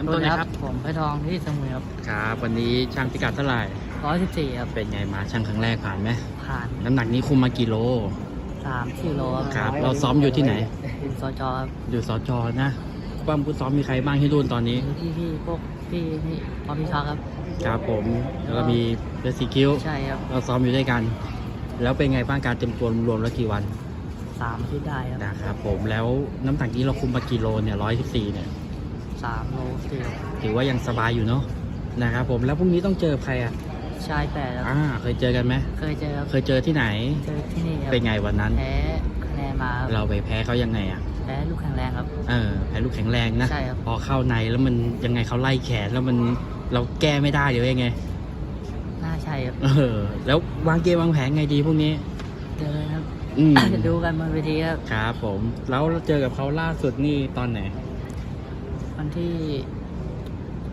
น้ำต้นเลยครับ ผมไปทองที่สมุยครับ ครับ วันนี้ช่างพิกัดเท่าไหร่ร้อยสิบสี่ครับ เป็นไงมาช่างครั้งแรกผ่านไหมผ่านน้ำหนักนี้คุมมากี่โลสามสี่โลครับ เราซ้อมอยู่ที่ไหนเป็นสจครับอยู่สจนะปั้มผู้ซ้อมมีใครบ้างที่รุ่นตอนนี้มีพี่พี่พวกพี่นี่พอพี่ช็อกครับ ครับผมแล้วก็มีเบสซิคิวใช่ครับ เราซ้อมอยู่ด้วยกัน แล้วเป็นไงบ้างการเตรียมตัวรวมๆแล้วกี่วันสามที่ได้ครับนะครับผมแล้วน้ำหนักนี้เราคุมมากี่โลเนี่ยร้อยสิบสี่เนี่ย สามโลสี่ถือว่ายังสบายอยู่เนาะนะครับผมแล้วพรุ่งนี้ต้องเจอใครอะชายแปดครับอ่าเคยเจอกันไหมเคยเจอครับเคยเจอที่ไหนเจอที่นี่ครับเป็นไงวันนั้นแพ้คะแนนมาครับเราไปแพ้เขายังไงอะแพ้ลูกแข็งแรงครับเออแพ้ลูกแข็งแรงนะใช่ครับพอเข้าในแล้วมันยังไงเขาไล่แขนแล้วมันเราแก้ไม่ได้เดี๋ยวยังไงน่าใช่ครับเออแล้ววางเกมวางแผนไงดีพวกนี้เจอครับอืมดูกันบนเวทีครับครับผมแล้วเราเจอกับเขาล่าสุดนี่ตอนไหน วันที่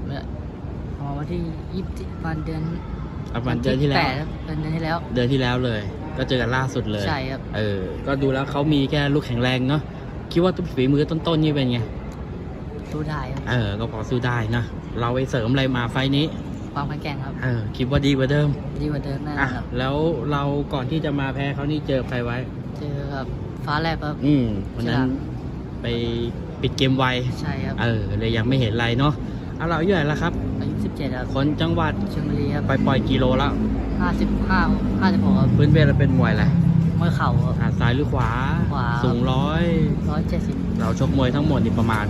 เมื่ออ๋อวันที่ยี่สิบวันเดือนประมาณเดือนที่แล้วปดครับเดือนที่แล้ว เดือนที่แล้วเลย ก็เจอกันล่าสุดเลยใช่ครับ เออ ก็ดูแล้วเขามีแค่ลูกแข็งแรงเนาะ คิดว่าฝีมือต้นๆนี่เป็นไง สู้ได้ครับเออ ก็พอสู้ได้นะ เราไปเสริมอะไรมาไฟล์นี้ ความแข็งแกร่งครับ เออ คิดว่าดีกว่าเดิม ดีกว่าเดิมแน่นออะนครับ แล้วเราก่อนที่จะมาแพ้เขานี่เจอใครไว้ เจอกับฟ้าแลบครับ อืมวันนั้นฉลาม ไปปิดเกมไวใช่ครับเออเลยยังไม่เห็นอะไรเนาะเอาเราอายู่ไหนแล้วครับอายุสิบเจ็ดครับคนจังหวัดชลบุรีครับไปปล่อยกิโลแล้วห้าสิบห้าห้าสิบหกครับพื้นเพเราเป็นมวยอะไรเมื่อเข่าครับอ่าซ้ายหรือขวา ขวา สูงร้อยร้อยเจ็ดสิบเราชกมวยทั้งหมดนี่ประมาณ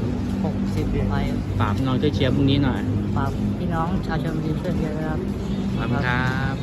หกสิบไปครับฝากพี่น้องช่วยเชียร์พรุ่งนี้หน่อยฝากพี่น้องชาวชลบุรีช่วยเชียร์ด้วยครับขอบคุณครับ